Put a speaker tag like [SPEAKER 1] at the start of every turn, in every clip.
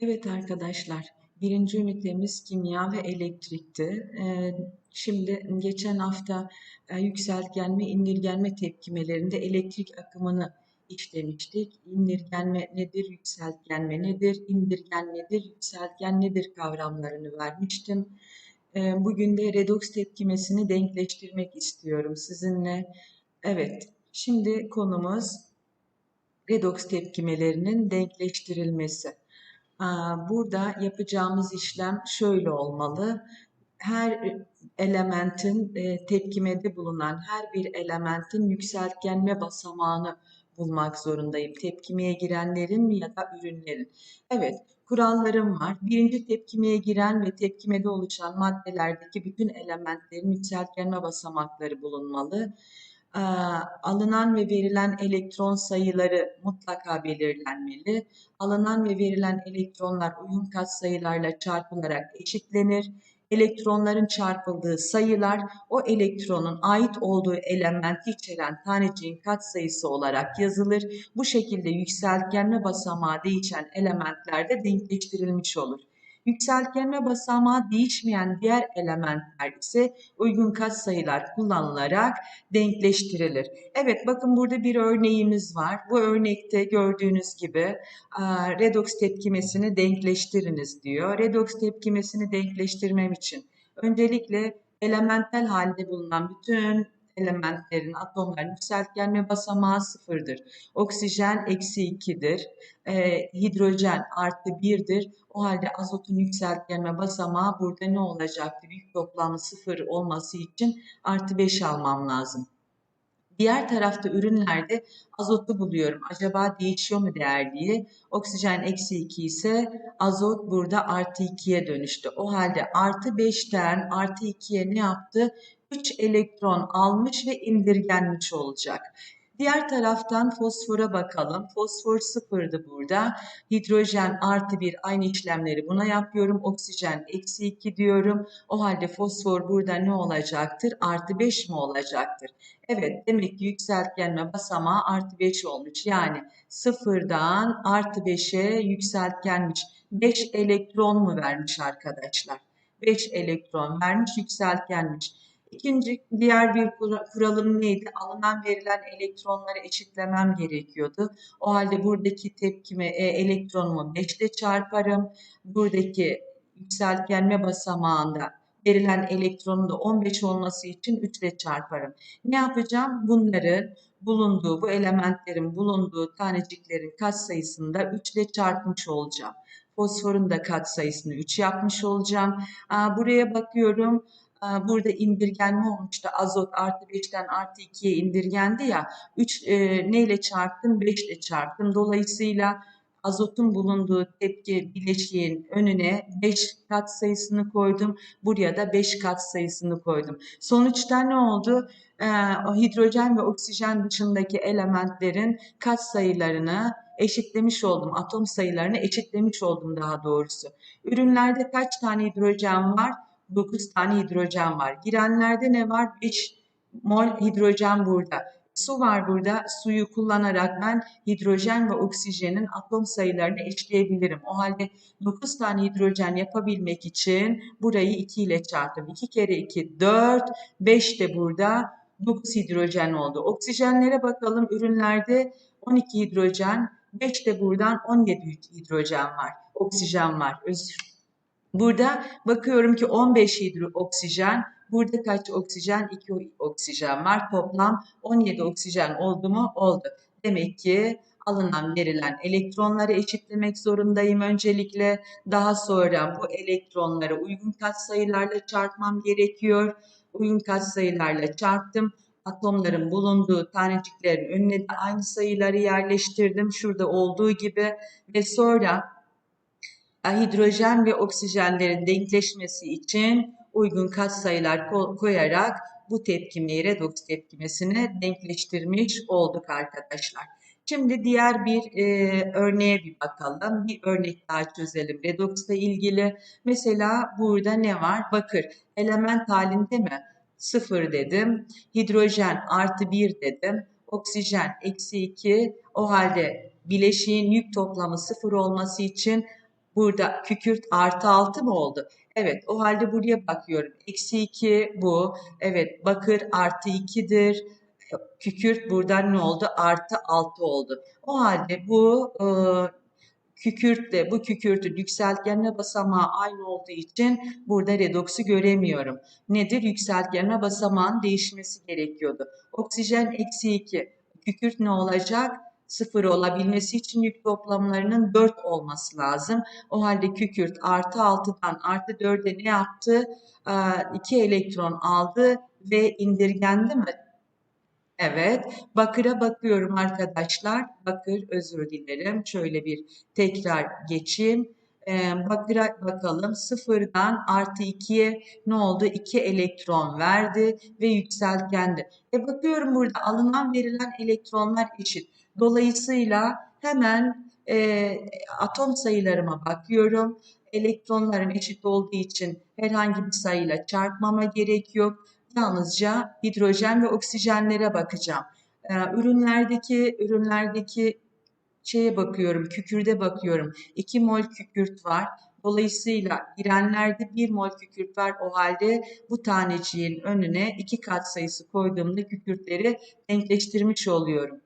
[SPEAKER 1] Evet arkadaşlar, birinci ünitemiz kimya ve elektrikti. Ee, şimdi geçen hafta e, yükseltgenme, indirgenme tepkimelerinde elektrik akımını işlemiştik. İndirgenme nedir, yükseltgenme nedir, indirgen nedir, yükseltgen nedir kavramlarını vermiştim. Ee, bugün de redoks tepkimesini denkleştirmek istiyorum sizinle. Evet, şimdi konumuz redoks tepkimelerinin denkleştirilmesi. Burada yapacağımız işlem şöyle olmalı. Her elementin e, tepkimede bulunan her bir elementin yükseltgenme basamağını bulmak zorundayım. Tepkimeye girenlerin ya da ürünlerin. Evet, kurallarım var. Birinci tepkimeye giren ve tepkimede oluşan maddelerdeki bütün elementlerin yükseltgenme basamakları bulunmalı alınan ve verilen elektron sayıları mutlaka belirlenmeli. Alınan ve verilen elektronlar uyum katsayılarla çarpılarak eşitlenir. Elektronların çarpıldığı sayılar o elektronun ait olduğu elementi içeren taneciğin katsayısı olarak yazılır. Bu şekilde yükseltgenme basamağı değişen elementlerde denkleştirilmiş olur. Yükseltgenme basamağı değişmeyen diğer elementler ise uygun katsayılar kullanılarak denkleştirilir. Evet bakın burada bir örneğimiz var. Bu örnekte gördüğünüz gibi redoks tepkimesini denkleştiriniz diyor. Redoks tepkimesini denkleştirmem için öncelikle elementel halde bulunan bütün elementlerin, atomların yükseltgenme basamağı sıfırdır. Oksijen eksi ikidir. E, hidrojen artı birdir. O halde azotun yükseltgenme basamağı burada ne olacaktır? Yük toplamı sıfır olması için artı beş almam lazım. Diğer tarafta ürünlerde azotu buluyorum. Acaba değişiyor mu değer diye. Oksijen eksi 2 ise azot burada artı 2'ye dönüştü. O halde artı 5'ten artı 2'ye ne yaptı? 3 elektron almış ve indirgenmiş olacak. Diğer taraftan fosfora bakalım. Fosfor sıfırdı burada. Hidrojen artı bir aynı işlemleri buna yapıyorum. Oksijen eksi iki diyorum. O halde fosfor burada ne olacaktır? Artı beş mi olacaktır? Evet demek ki yükseltgenme basamağı artı beş olmuş. Yani sıfırdan artı beşe yükseltgenmiş. Beş elektron mu vermiş arkadaşlar? Beş elektron vermiş yükseltgenmiş. İkinci diğer bir kuralım neydi? Alınan verilen elektronları eşitlemem gerekiyordu. O halde buradaki tepkime e, elektronumu 5 ile çarparım. Buradaki yükseltgenme basamağında verilen elektronun da 15 olması için 3 ile çarparım. Ne yapacağım? Bunları bulunduğu, bu elementlerin bulunduğu taneciklerin katsayısını da 3 ile çarpmış olacağım. Fosforun da katsayısını 3 yapmış olacağım. Aa, buraya bakıyorum burada indirgenme olmuştu. Azot artı 5'ten artı 2'ye indirgendi ya. 3 e, neyle çarptım? 5 ile çarptım. Dolayısıyla azotun bulunduğu tepki bileşiğin önüne 5 kat sayısını koydum. Buraya da 5 kat sayısını koydum. Sonuçta ne oldu? Ee, hidrojen ve oksijen dışındaki elementlerin kat sayılarını eşitlemiş oldum. Atom sayılarını eşitlemiş oldum daha doğrusu. Ürünlerde kaç tane hidrojen var? 9 tane hidrojen var. Girenlerde ne var? 5 mol hidrojen burada. Su var burada. Suyu kullanarak ben hidrojen ve oksijenin atom sayılarını eşleyebilirim. O halde 9 tane hidrojen yapabilmek için burayı 2 ile çarptım. 2 kere 2 4, 5 de burada 9 hidrojen oldu. Oksijenlere bakalım. Ürünlerde 12 hidrojen, 5 de buradan 17 hidrojen var. Oksijen var. Özür Burada bakıyorum ki 15 hidro oksijen, burada kaç oksijen? 2 oksijen var. Toplam 17 oksijen oldu mu? Oldu. Demek ki alınan verilen elektronları eşitlemek zorundayım öncelikle. Daha sonra bu elektronları uygun katsayılarla çarpmam gerekiyor. Uygun katsayılarla çarptım. Atomların bulunduğu taneciklerin önüne de aynı sayıları yerleştirdim. Şurada olduğu gibi ve sonra hidrojen ve oksijenlerin denkleşmesi için uygun katsayılar koyarak bu tepkimeyi redoks tepkimesini denkleştirmiş olduk arkadaşlar. Şimdi diğer bir e, örneğe bir bakalım. Bir örnek daha çözelim redoksla ilgili. Mesela burada ne var? Bakır element halinde mi? Sıfır dedim. Hidrojen artı bir dedim. Oksijen eksi iki. O halde bileşiğin yük toplamı sıfır olması için Burada kükürt artı 6 mı oldu? Evet o halde buraya bakıyorum. Eksi 2 bu. Evet bakır artı 2'dir. Kükürt buradan ne oldu? Artı 6 oldu. O halde bu e, kükürtle bu kükürtün yükseltgenme basamağı aynı olduğu için burada redoksu göremiyorum. Nedir? Yükseltgenme basamağın değişmesi gerekiyordu. Oksijen eksi 2. Kükürt ne olacak? Sıfır olabilmesi için yük toplamlarının 4 olması lazım. O halde kükürt artı 6'dan artı 4'e ne yaptı? 2 elektron aldı ve indirgendi mi? Evet, bakıra bakıyorum arkadaşlar. Bakır, özür dilerim. Şöyle bir tekrar geçeyim. Ee, bakıra bakalım. Sıfırdan artı 2'ye ne oldu? 2 elektron verdi ve yükseltgendi. E bakıyorum burada alınan verilen elektronlar eşit. Dolayısıyla hemen e, atom sayılarıma bakıyorum. Elektronlarım eşit olduğu için herhangi bir sayıyla çarpmama gerek yok yalnızca hidrojen ve oksijenlere bakacağım. Ee, ürünlerdeki ürünlerdeki şeye bakıyorum, kükürde bakıyorum. 2 mol kükürt var. Dolayısıyla girenlerde 1 mol kükürt var. O halde bu taneciğin önüne 2 kat sayısı koyduğumda kükürtleri denkleştirmiş oluyorum.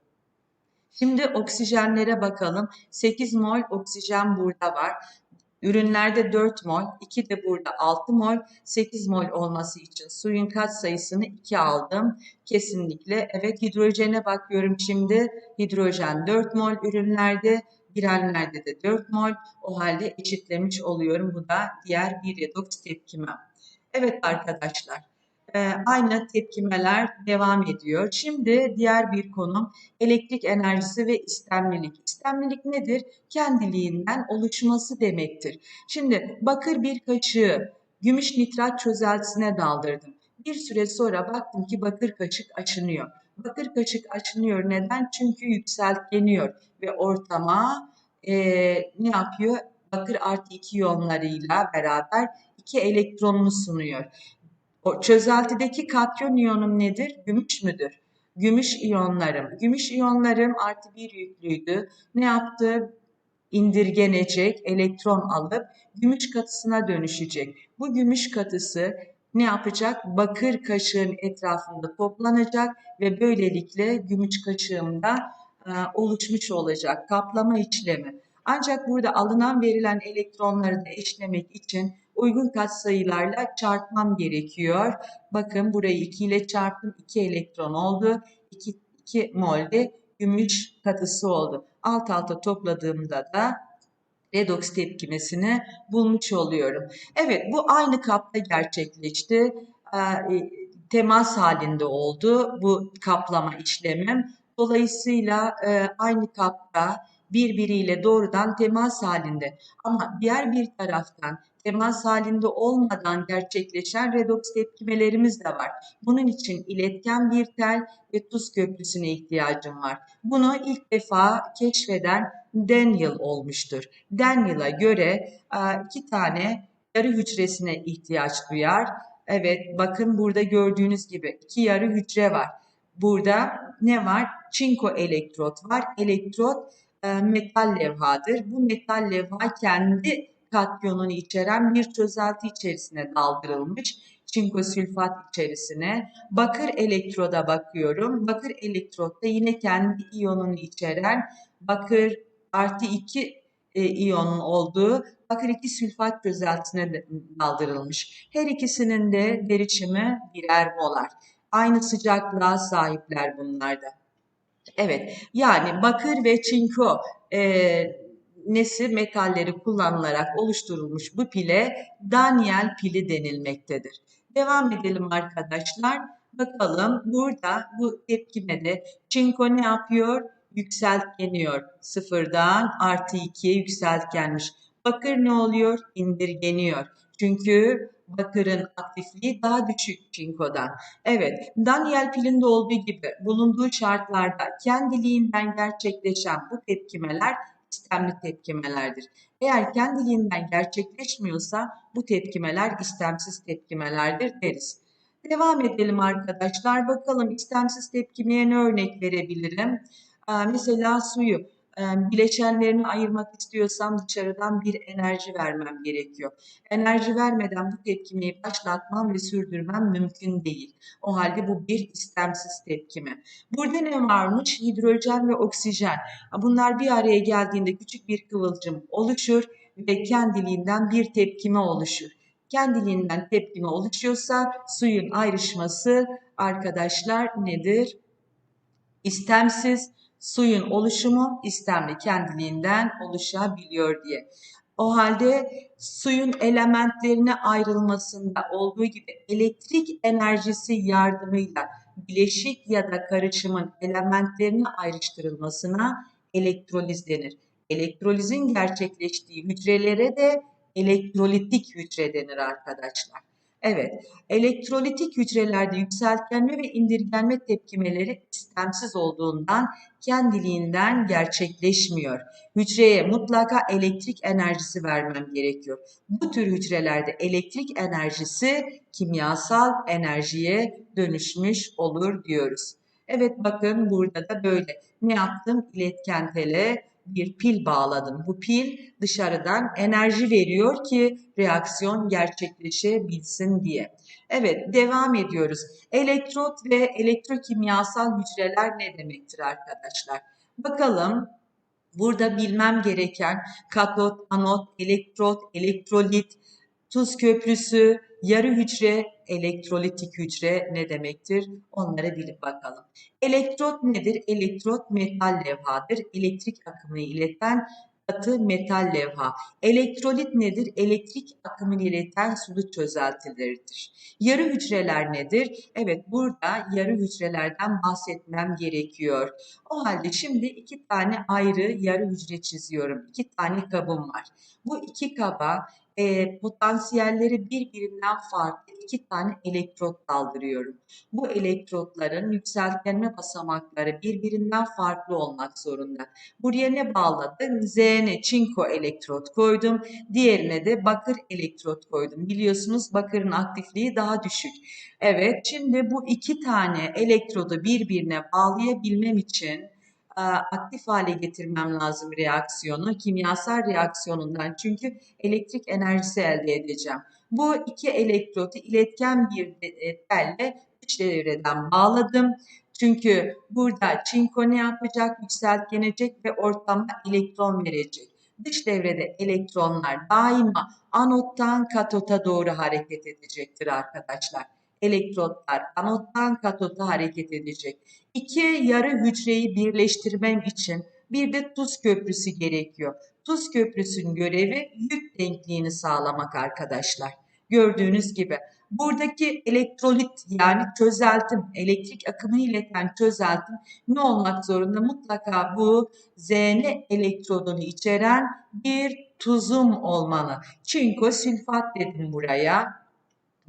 [SPEAKER 1] Şimdi oksijenlere bakalım. 8 mol oksijen burada var. Ürünlerde 4 mol, 2 de burada 6 mol, 8 mol olması için suyun kat sayısını 2 aldım. Kesinlikle. Evet hidrojene bakıyorum şimdi. Hidrojen 4 mol ürünlerde, girenlerde de 4 mol. O halde eşitlemiş oluyorum. Bu da diğer bir redoks tepkimem. Evet arkadaşlar e, aynı tepkimeler devam ediyor. Şimdi diğer bir konum elektrik enerjisi ve istemlilik. İstemlilik nedir? Kendiliğinden oluşması demektir. Şimdi bakır bir kaşığı gümüş nitrat çözeltisine daldırdım. Bir süre sonra baktım ki bakır kaşık açınıyor. Bakır kaşık açınıyor. Neden? Çünkü yükseltleniyor ve ortama e, ne yapıyor? Bakır artı iki iyonlarıyla beraber iki elektronunu sunuyor. O çözeltideki katyon iyonum nedir? Gümüş müdür? Gümüş iyonlarım. Gümüş iyonlarım artı bir yüklüydü. Ne yaptı? İndirgenecek, elektron alıp gümüş katısına dönüşecek. Bu gümüş katısı ne yapacak? Bakır kaşığın etrafında toplanacak ve böylelikle gümüş kaşığımda e, oluşmuş olacak kaplama işlemi. Ancak burada alınan verilen elektronları da eşlemek için uygun katsayılarla çarpmam gerekiyor. Bakın burayı 2 ile çarptım. 2 elektron oldu. 2, 2 mol de gümüş katısı oldu. Alt alta topladığımda da redoks tepkimesini bulmuş oluyorum. Evet bu aynı kapta gerçekleşti. E, temas halinde oldu bu kaplama işlemim. Dolayısıyla e, aynı kapta birbiriyle doğrudan temas halinde. Ama diğer bir taraftan temas halinde olmadan gerçekleşen redoks tepkimelerimiz de var. Bunun için iletken bir tel ve tuz köprüsüne ihtiyacım var. Bunu ilk defa keşfeden Daniel olmuştur. Daniel'a göre iki tane yarı hücresine ihtiyaç duyar. Evet bakın burada gördüğünüz gibi iki yarı hücre var. Burada ne var? Çinko elektrot var. Elektrot e, metal levhadır. Bu metal levha kendi katyonunu içeren bir çözelti içerisine daldırılmış çinko sülfat içerisine. Bakır elektroda bakıyorum. Bakır elektrotta yine kendi iyonunu içeren bakır artı 2 e, iyonun olduğu bakır 2 sülfat çözeltisine daldırılmış. Her ikisinin de derişimi birer molar. Aynı sıcaklığa sahipler bunlarda. Evet yani bakır ve çinko e, nesi metalleri kullanılarak oluşturulmuş bu pile Daniel pili denilmektedir. Devam edelim arkadaşlar. Bakalım burada bu tepkimede çinko ne yapıyor? Yükseltgeniyor. Sıfırdan artı ikiye yükseltgenmiş. Bakır ne oluyor? İndirgeniyor. Çünkü bakırın aktifliği daha düşük çinkodan. Evet, Daniel pilinde olduğu gibi bulunduğu şartlarda kendiliğinden gerçekleşen bu tepkimeler istemli tepkimelerdir. Eğer kendiliğinden gerçekleşmiyorsa bu tepkimeler istemsiz tepkimelerdir deriz. Devam edelim arkadaşlar. Bakalım istemsiz tepkimeye ne örnek verebilirim? Mesela suyu bileşenlerini ayırmak istiyorsam dışarıdan bir enerji vermem gerekiyor. Enerji vermeden bu tepkimeyi başlatmam ve sürdürmem mümkün değil. O halde bu bir istemsiz tepkime. Burada ne varmış? Hidrojen ve oksijen. Bunlar bir araya geldiğinde küçük bir kıvılcım oluşur ve kendiliğinden bir tepkime oluşur. Kendiliğinden tepkime oluşuyorsa suyun ayrışması arkadaşlar nedir? İstemsiz suyun oluşumu istemli kendiliğinden oluşabiliyor diye. O halde suyun elementlerine ayrılmasında olduğu gibi elektrik enerjisi yardımıyla bileşik ya da karışımın elementlerine ayrıştırılmasına elektroliz denir. Elektrolizin gerçekleştiği hücrelere de elektrolitik hücre denir arkadaşlar. Evet, elektrolitik hücrelerde yükseltgenme ve indirgenme tepkimeleri istemsiz olduğundan kendiliğinden gerçekleşmiyor. Hücreye mutlaka elektrik enerjisi vermem gerekiyor. Bu tür hücrelerde elektrik enerjisi kimyasal enerjiye dönüşmüş olur diyoruz. Evet bakın burada da böyle. Ne yaptım? İletken tele bir pil bağladım. Bu pil dışarıdan enerji veriyor ki reaksiyon gerçekleşebilsin diye. Evet devam ediyoruz. Elektrot ve elektrokimyasal hücreler ne demektir arkadaşlar? Bakalım burada bilmem gereken katot, anot, elektrot, elektrolit, tuz köprüsü, yarı hücre, elektrolitik hücre ne demektir? Onları bilip bakalım. Elektrot nedir? Elektrot metal levhadır. Elektrik akımını ileten katı metal levha. Elektrolit nedir? Elektrik akımını ileten sulu çözeltileridir. Yarı hücreler nedir? Evet burada yarı hücrelerden bahsetmem gerekiyor. O halde şimdi iki tane ayrı yarı hücre çiziyorum. İki tane kabım var. Bu iki kaba e, potansiyelleri birbirinden farklı iki tane elektrot daldırıyorum. Bu elektrotların yükseltgenme basamakları birbirinden farklı olmak zorunda. Buraya ne bağladım? Z'ne çinko elektrot koydum. Diğerine de bakır elektrot koydum. Biliyorsunuz bakırın aktifliği daha düşük. Evet şimdi bu iki tane elektrodu birbirine bağlayabilmem için aktif hale getirmem lazım reaksiyonu. Kimyasal reaksiyonundan çünkü elektrik enerjisi elde edeceğim. Bu iki elektrodu iletken bir e, telle dış devreden bağladım. Çünkü burada çinko ne yapacak? Yükseltgenecek ve ortama elektron verecek. Dış devrede elektronlar daima anottan katota doğru hareket edecektir arkadaşlar elektrotlar anottan katota hareket edecek. İki yarı hücreyi birleştirmem için bir de tuz köprüsü gerekiyor. Tuz köprüsünün görevi yük denkliğini sağlamak arkadaşlar. Gördüğünüz gibi buradaki elektrolit yani çözeltim, elektrik akımını ileten çözeltim ne olmak zorunda? Mutlaka bu Zn elektrodunu içeren bir tuzum olmalı. Çinko sülfat dedim buraya.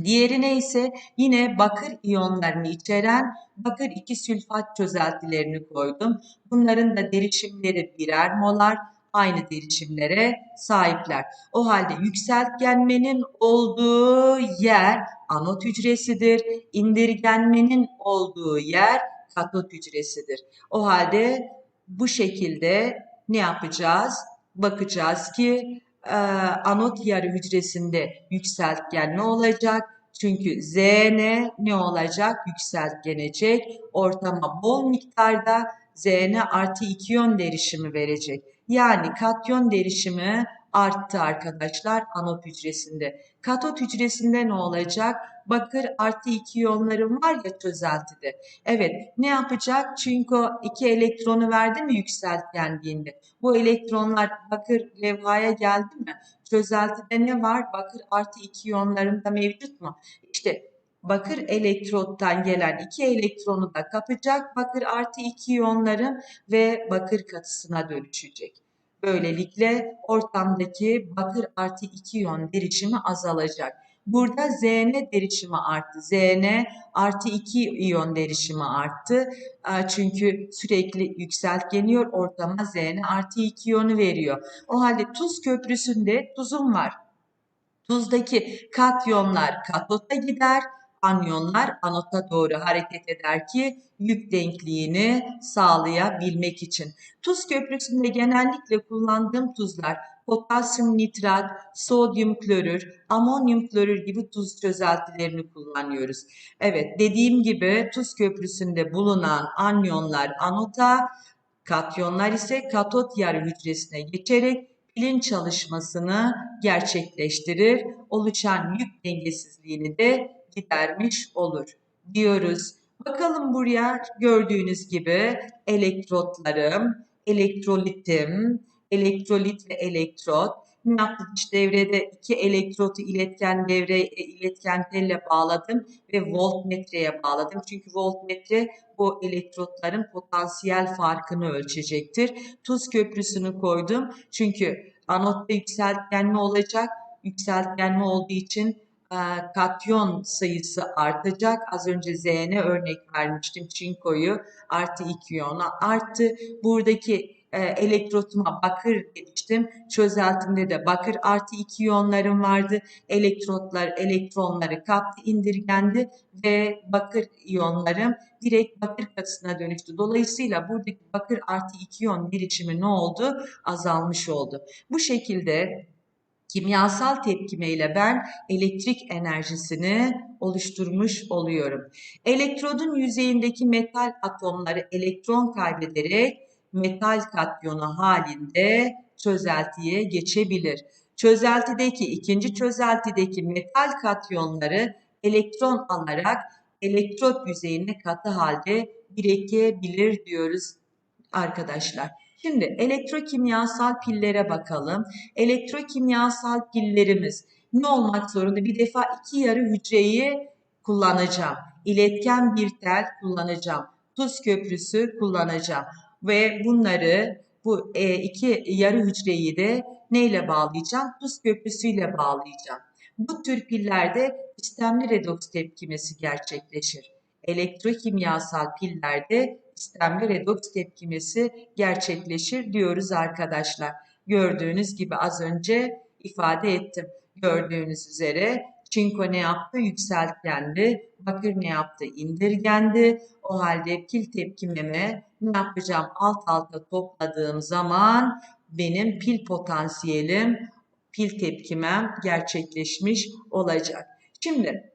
[SPEAKER 1] Diğeri ise yine bakır iyonlarını içeren bakır 2 sülfat çözeltilerini koydum. Bunların da derişimleri birer molar aynı derişimlere sahipler. O halde yükseltgenmenin olduğu yer anot hücresidir. İndirgenmenin olduğu yer katot hücresidir. O halde bu şekilde ne yapacağız? Bakacağız ki e, anot yarı hücresinde yükseltgen ne olacak? Çünkü Zn ne olacak? Yükseltgenecek. Ortama bol miktarda Zn artı 2 iyon derişimi verecek. Yani katyon derişimi arttı arkadaşlar anot hücresinde. Katot hücresinde ne olacak? Bakır artı 2 iyonlarım var ya çözeltide. Evet ne yapacak? Çinko 2 elektronu verdi mi yükseltgenliğinde? Bu elektronlar bakır levhaya geldi mi? Çözeltide ne var? Bakır artı 2 iyonlarım da mevcut mu? İşte bakır elektrottan gelen iki elektronu da kapacak. Bakır artı 2 iyonları ve bakır katısına dönüşecek. Böylelikle ortamdaki bakır artı 2 iyon derişimi azalacak. Burada Zn derişimi arttı. Zn artı 2 iyon derişimi arttı. Çünkü sürekli yükseltgeniyor ortama Zn artı 2 iyonu veriyor. O halde tuz köprüsünde tuzum var. Tuzdaki katyonlar katota gider anyonlar anota doğru hareket eder ki yük denkliğini sağlayabilmek için. Tuz köprüsünde genellikle kullandığım tuzlar potasyum nitrat, sodyum klorür, amonyum klorür gibi tuz çözeltilerini kullanıyoruz. Evet dediğim gibi tuz köprüsünde bulunan anyonlar anota, katyonlar ise katot yarı hücresine geçerek pilin çalışmasını gerçekleştirir. Oluşan yük dengesizliğini de gidermiş olur diyoruz. Bakalım buraya gördüğünüz gibi elektrotlarım, elektrolitim, elektrolit ve elektrot. Ne yaptık dış devrede iki elektrotu iletken devre e, iletken telle bağladım ve voltmetreye bağladım. Çünkü voltmetre bu elektrotların potansiyel farkını ölçecektir. Tuz köprüsünü koydum. Çünkü anotta yükseltgenme olacak. Yükseltgenme olduğu için katyon sayısı artacak. Az önce Z'ne örnek vermiştim. Çinkoyu artı 2 iyona artı buradaki e, elektrotuma bakır demiştim. Çözeltimde de bakır artı 2 iyonlarım vardı. Elektrotlar elektronları kaptı indirgendi ve bakır iyonlarım direkt bakır katısına dönüştü. Dolayısıyla buradaki bakır artı 2 iyon birişimi ne oldu? Azalmış oldu. Bu şekilde kimyasal tepkimeyle ben elektrik enerjisini oluşturmuş oluyorum. Elektrodun yüzeyindeki metal atomları elektron kaybederek metal katyonu halinde çözeltiye geçebilir. Çözeltideki ikinci çözeltideki metal katyonları elektron alarak elektrot yüzeyine katı halde birikebilir diyoruz arkadaşlar. Şimdi elektrokimyasal pillere bakalım. Elektrokimyasal pillerimiz ne olmak zorunda? Bir defa iki yarı hücreyi kullanacağım. İletken bir tel kullanacağım. Tuz köprüsü kullanacağım. Ve bunları bu e, iki yarı hücreyi de neyle bağlayacağım? Tuz köprüsüyle bağlayacağım. Bu tür pillerde istemli redoks tepkimesi gerçekleşir. Elektrokimyasal pillerde istemli redoks tepkimesi gerçekleşir diyoruz arkadaşlar. Gördüğünüz gibi az önce ifade ettim. Gördüğünüz üzere çinko ne yaptı? Yükseltgendi. Bakır ne yaptı? İndirgendi. O halde pil tepkimeme ne yapacağım? Alt alta topladığım zaman benim pil potansiyelim, pil tepkimem gerçekleşmiş olacak. Şimdi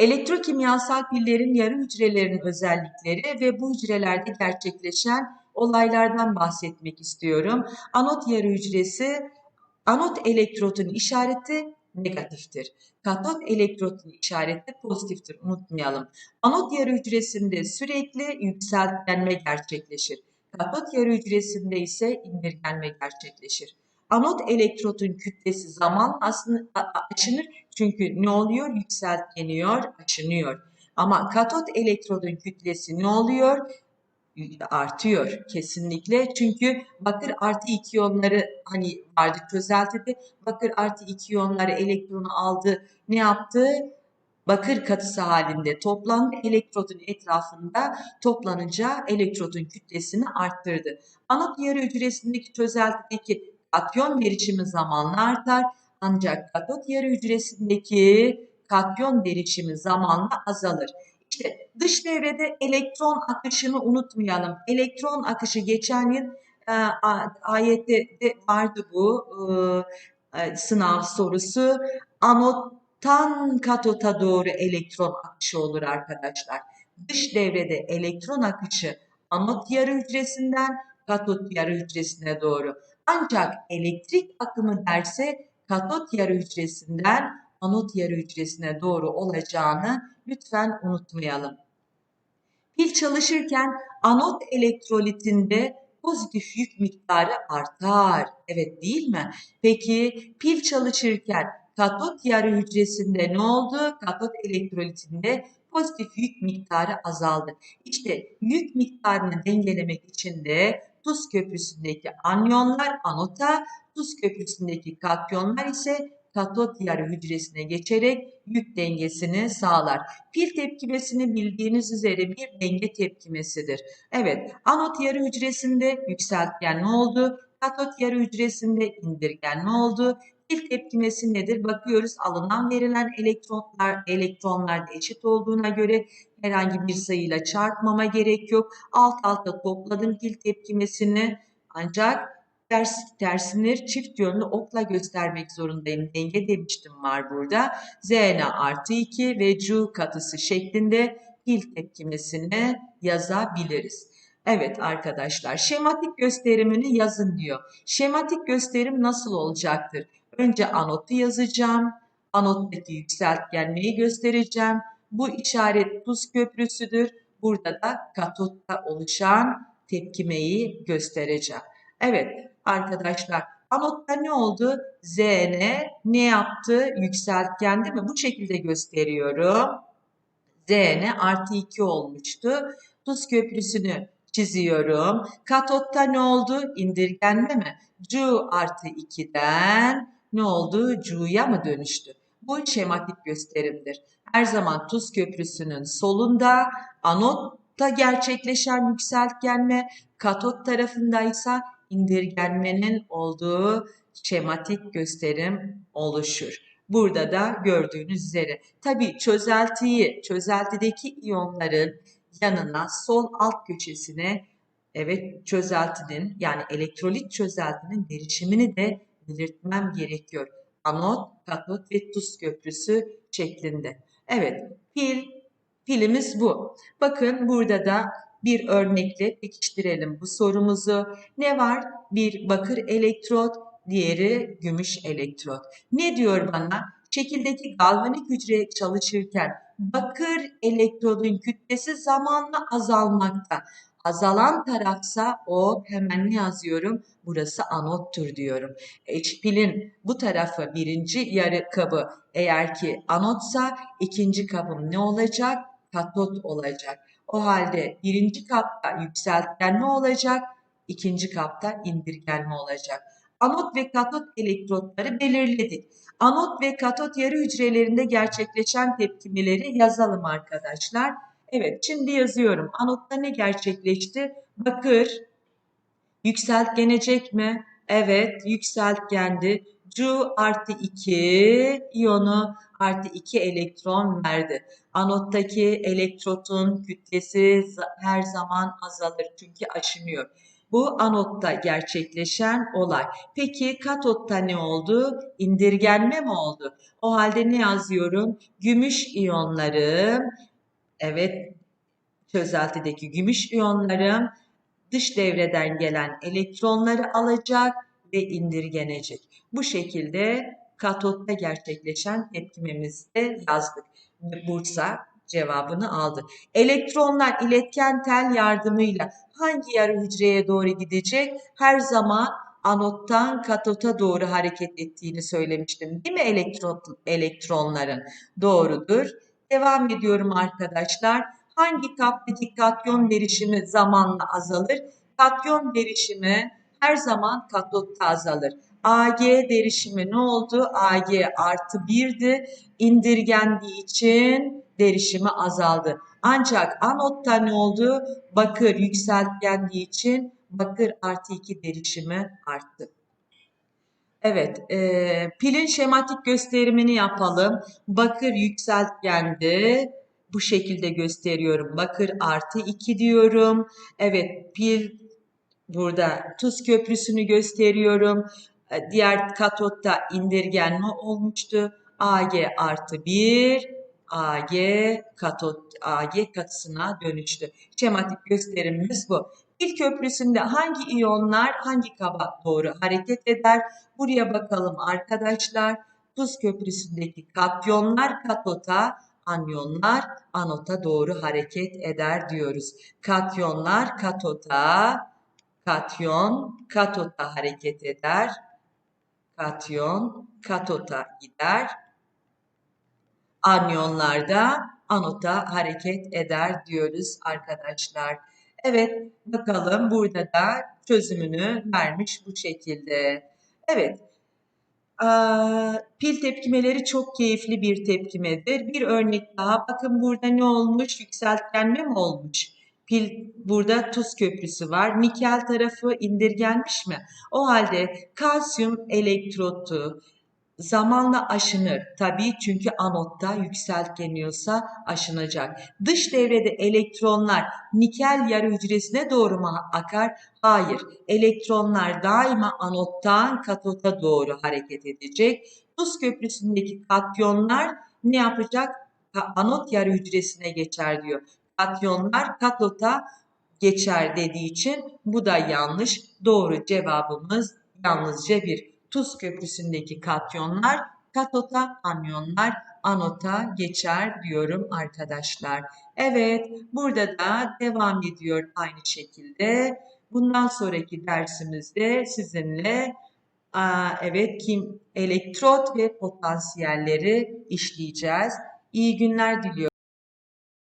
[SPEAKER 1] Elektrokimyasal pillerin yarı hücrelerin özellikleri ve bu hücrelerde gerçekleşen olaylardan bahsetmek istiyorum. Anot yarı hücresi, anot elektrotun işareti negatiftir. Katot elektrotun işareti pozitiftir. Unutmayalım. Anot yarı hücresinde sürekli yükseltgenme gerçekleşir. Katot yarı hücresinde ise indirgenme gerçekleşir. Anot elektrotun kütlesi zaman aslında aşınır çünkü ne oluyor? Yükseltleniyor, aşınıyor. Ama katot elektrodun kütlesi ne oluyor? artıyor kesinlikle. Çünkü bakır artı iki iyonları hani vardı çözeltide. Bakır artı iki iyonları elektronu aldı. Ne yaptı? Bakır katısı halinde toplandı. Elektrodun etrafında toplanınca elektrodun kütlesini arttırdı. Anot yarı hücresindeki çözeltideki katyon derişimi zamanla artar. Ancak katot yarı hücresindeki katyon derişimi zamanla azalır. İşte dış devrede elektron akışını unutmayalım. Elektron akışı geçen yıl e, ayette de vardı bu e, e, sınav sorusu. Anottan katota doğru elektron akışı olur arkadaşlar. Dış devrede elektron akışı anot yarı hücresinden katot yarı hücresine doğru. Ancak elektrik akımı derse katot yarı hücresinden anot yarı hücresine doğru olacağını lütfen unutmayalım. Pil çalışırken anot elektrolitinde pozitif yük miktarı artar. Evet değil mi? Peki pil çalışırken katot yarı hücresinde ne oldu? Katot elektrolitinde pozitif yük miktarı azaldı. İşte yük miktarını dengelemek için de tuz köprüsündeki anyonlar anota, tuz köprüsündeki katyonlar ise katot yarı hücresine geçerek yük dengesini sağlar. Pil tepkimesini bildiğiniz üzere bir denge tepkimesidir. Evet, anot yarı hücresinde yükseltgen ne oldu? Katot yarı hücresinde indirgen ne oldu? Pil tepkimesi nedir? Bakıyoruz alınan verilen elektronlar elektronlar eşit olduğuna göre herhangi bir sayıyla çarpmama gerek yok. Alt alta topladım pil tepkimesini ancak ters, tersini çift yönlü okla göstermek zorundayım. Denge demiştim var burada. Zn artı 2 ve Cu katısı şeklinde pil tepkimesini yazabiliriz. Evet arkadaşlar şematik gösterimini yazın diyor. Şematik gösterim nasıl olacaktır? Önce anotu yazacağım. Anottaki yükseltgenmeyi göstereceğim. Bu işaret tuz köprüsüdür. Burada da katotta oluşan tepkimeyi göstereceğim. Evet arkadaşlar anotta ne oldu? Zn ne yaptı? Yükseltgen değil mi? Bu şekilde gösteriyorum. Zn artı 2 olmuştu. Tuz köprüsünü çiziyorum. Katotta ne oldu? İndirgenme mi? Cu artı 2'den ne oldu? Cu'ya mı dönüştü? Bu şematik gösterimdir. Her zaman tuz köprüsünün solunda anotta gerçekleşen yükseltgenme, katot tarafındaysa indirgenmenin olduğu şematik gösterim oluşur. Burada da gördüğünüz üzere. Tabi çözeltiyi, çözeltideki iyonların yanına sol alt köşesine evet çözeltinin yani elektrolit çözeltinin derişimini de belirtmem gerekiyor. Anot, katot ve tuz köprüsü şeklinde. Evet pil, pilimiz bu. Bakın burada da bir örnekle pekiştirelim bu sorumuzu. Ne var? Bir bakır elektrot, diğeri gümüş elektrot. Ne diyor bana? Şekildeki galvanik hücre çalışırken bakır elektrodun kütlesi zamanla azalmakta. Azalan tarafsa o hemen ne yazıyorum? Burası anottur diyorum. H pilin bu tarafı birinci yarı kabı eğer ki anotsa ikinci kabım ne olacak? Katot olacak. O halde birinci kapta yükseltgenme olacak, ikinci kapta indirgenme olacak. Anot ve katot elektrotları belirledik. Anot ve katot yarı hücrelerinde gerçekleşen tepkimeleri yazalım arkadaşlar. Evet şimdi yazıyorum. Anotta ne gerçekleşti? Bakır yükseltgenecek mi? Evet yükseltgendi. Cu artı 2 iyonu artı 2 elektron verdi. Anottaki elektrotun kütlesi her zaman azalır çünkü aşınıyor. Bu anotta gerçekleşen olay. Peki katotta ne oldu? İndirgenme mi oldu? O halde ne yazıyorum? Gümüş iyonları, evet çözeltideki gümüş iyonlarım dış devreden gelen elektronları alacak ve indirgenecek. Bu şekilde katotta gerçekleşen tepkimemizde yazdık. Bursa cevabını aldı. Elektronlar iletken tel yardımıyla hangi yarı hücreye doğru gidecek? Her zaman anottan katota doğru hareket ettiğini söylemiştim. Değil mi elektron, elektronların? Doğrudur. Devam ediyorum arkadaşlar. Hangi kaptaki katyon derişimi zamanla azalır? Katyon derişimi her zaman katotta azalır. AG derişimi ne oldu? AG artı 1'di. İndirgendiği için derişimi azaldı. Ancak anotta ne oldu? Bakır yükseltgendiği için bakır artı 2 derişimi arttı. Evet, e, pilin şematik gösterimini yapalım. Bakır yükseltgendi. Bu şekilde gösteriyorum. Bakır artı 2 diyorum. Evet, pil burada tuz köprüsünü gösteriyorum. E, diğer katotta indirgenme olmuştu. Ag artı 1, Ag katot, Ag katısına dönüştü. Şematik gösterimimiz bu. Pil köprüsünde hangi iyonlar hangi kaba doğru hareket eder? Buraya bakalım arkadaşlar. Tuz köprüsündeki katyonlar katota, anyonlar anota doğru hareket eder diyoruz. Katyonlar katota, katyon katota hareket eder. Katyon katota gider. Anyonlar da anota hareket eder diyoruz arkadaşlar. Evet bakalım burada da çözümünü vermiş bu şekilde. Evet pil tepkimeleri çok keyifli bir tepkimedir. Bir örnek daha bakın burada ne olmuş yükseltgenme mi olmuş? Pil burada tuz köprüsü var. Nikel tarafı indirgenmiş mi? O halde kalsiyum elektrotu Zamanla aşınır. Tabii çünkü anotta yükseltgeniyorsa aşınacak. Dış devrede elektronlar nikel yarı hücresine doğru mu akar? Hayır. Elektronlar daima anottan katota doğru hareket edecek. Tuz köprüsündeki katyonlar ne yapacak? Anot yarı hücresine geçer diyor. Katyonlar katota geçer dediği için bu da yanlış. Doğru cevabımız yalnızca bir. Tuz köprüsündeki katyonlar katota, anyonlar anota geçer diyorum arkadaşlar. Evet, burada da devam ediyor aynı şekilde. Bundan sonraki dersimizde sizinle aa, evet kim elektrot ve potansiyelleri işleyeceğiz. İyi günler diliyorum.